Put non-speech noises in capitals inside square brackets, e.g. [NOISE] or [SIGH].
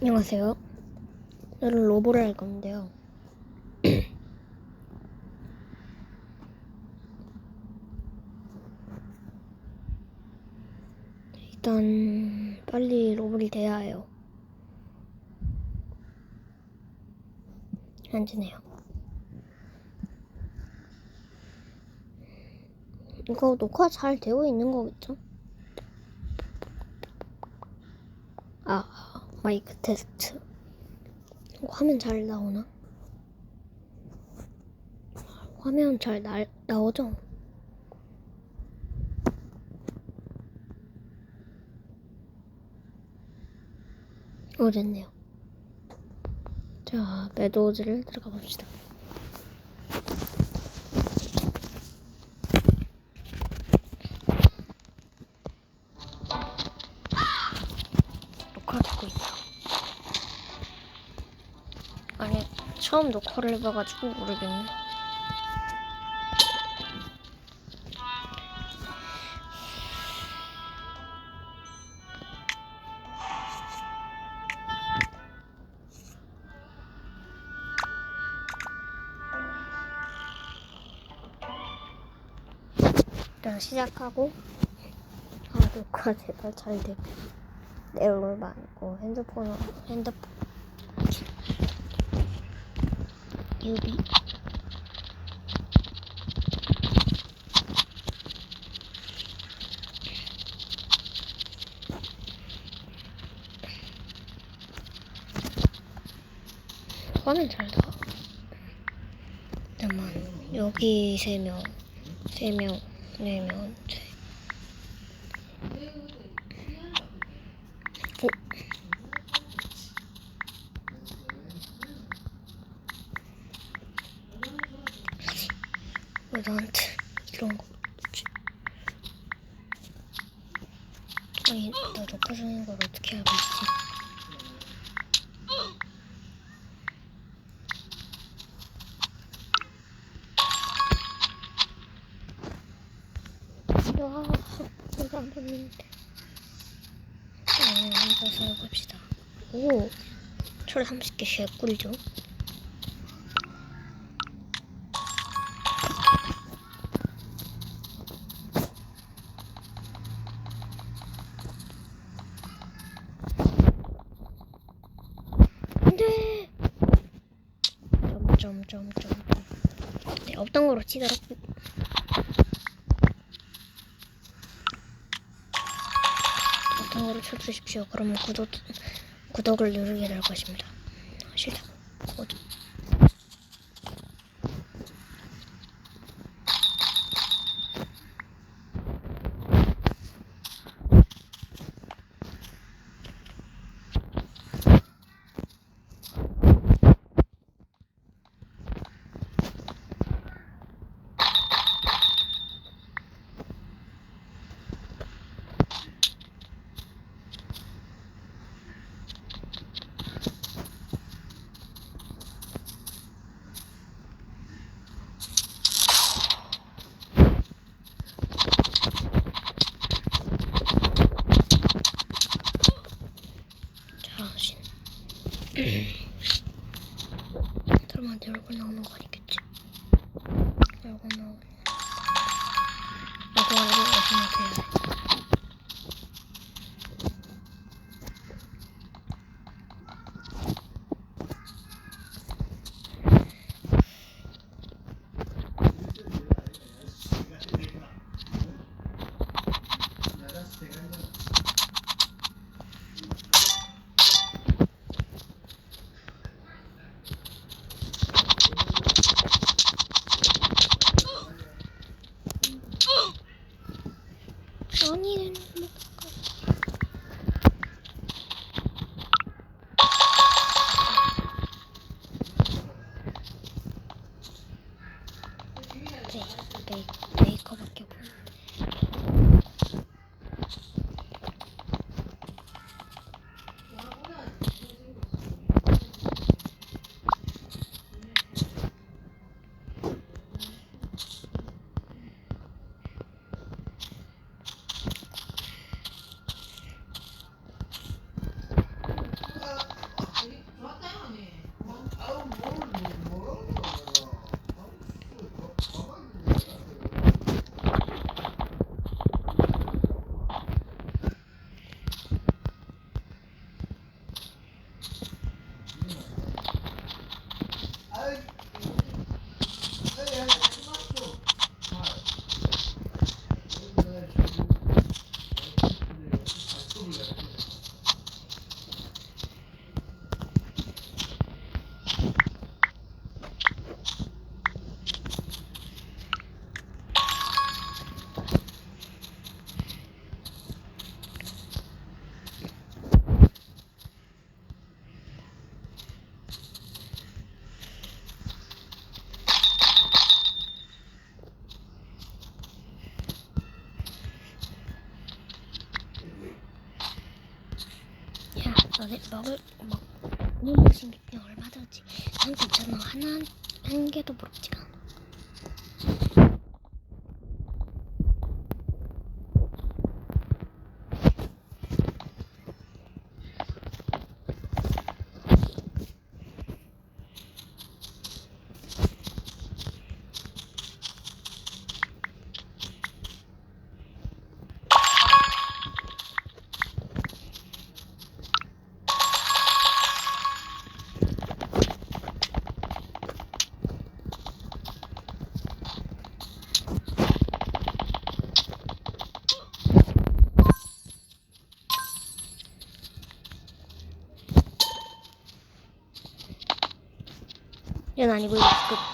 안녕하세요. 오늘은 로보를 할 건데요. [CLEARS THROAT] 일단 빨리 로봇이 돼야 해요. 앉으네요. 이거 녹화 잘 되고 있는 거겠죠? 아, 마이크 테스트. 화면 잘 나오나? 화면 잘 나, 나오죠? 어, 됐네요. 자, 매도즈를 들어가 봅시다. 녹화되고 있다. 아니, 처음 녹화를 해봐가지고 모르겠네. 일단 시작하고. 아 녹화 제발 잘 되고 내용을 많고 핸드폰으로 핸드폰 유비. 화면 잘 나와 잠깐만. 여기 세명 세 명, 네 명, 세. 어? 왜 나한테 이런 거 주지? 아니, 나 녹화 중인 걸 어떻게 알고 있지? 와, 이거 안 봤는데. 네, 앉아서 해봅시다. 오, 철 30개 개꿀이죠. 안 돼! 점점점점. 네, 없던 거로 치도록. 어떤 거를 쳐주십시오. 그러면 구독, 구독을 누르게 될 것입니다. 싫다고. 어디? 너네 먹을 먹 먹을 수 있는 게 얼마든지 난 괜찮아 하나 한 개도 부럽지가 않아. 는 아니고 이거 그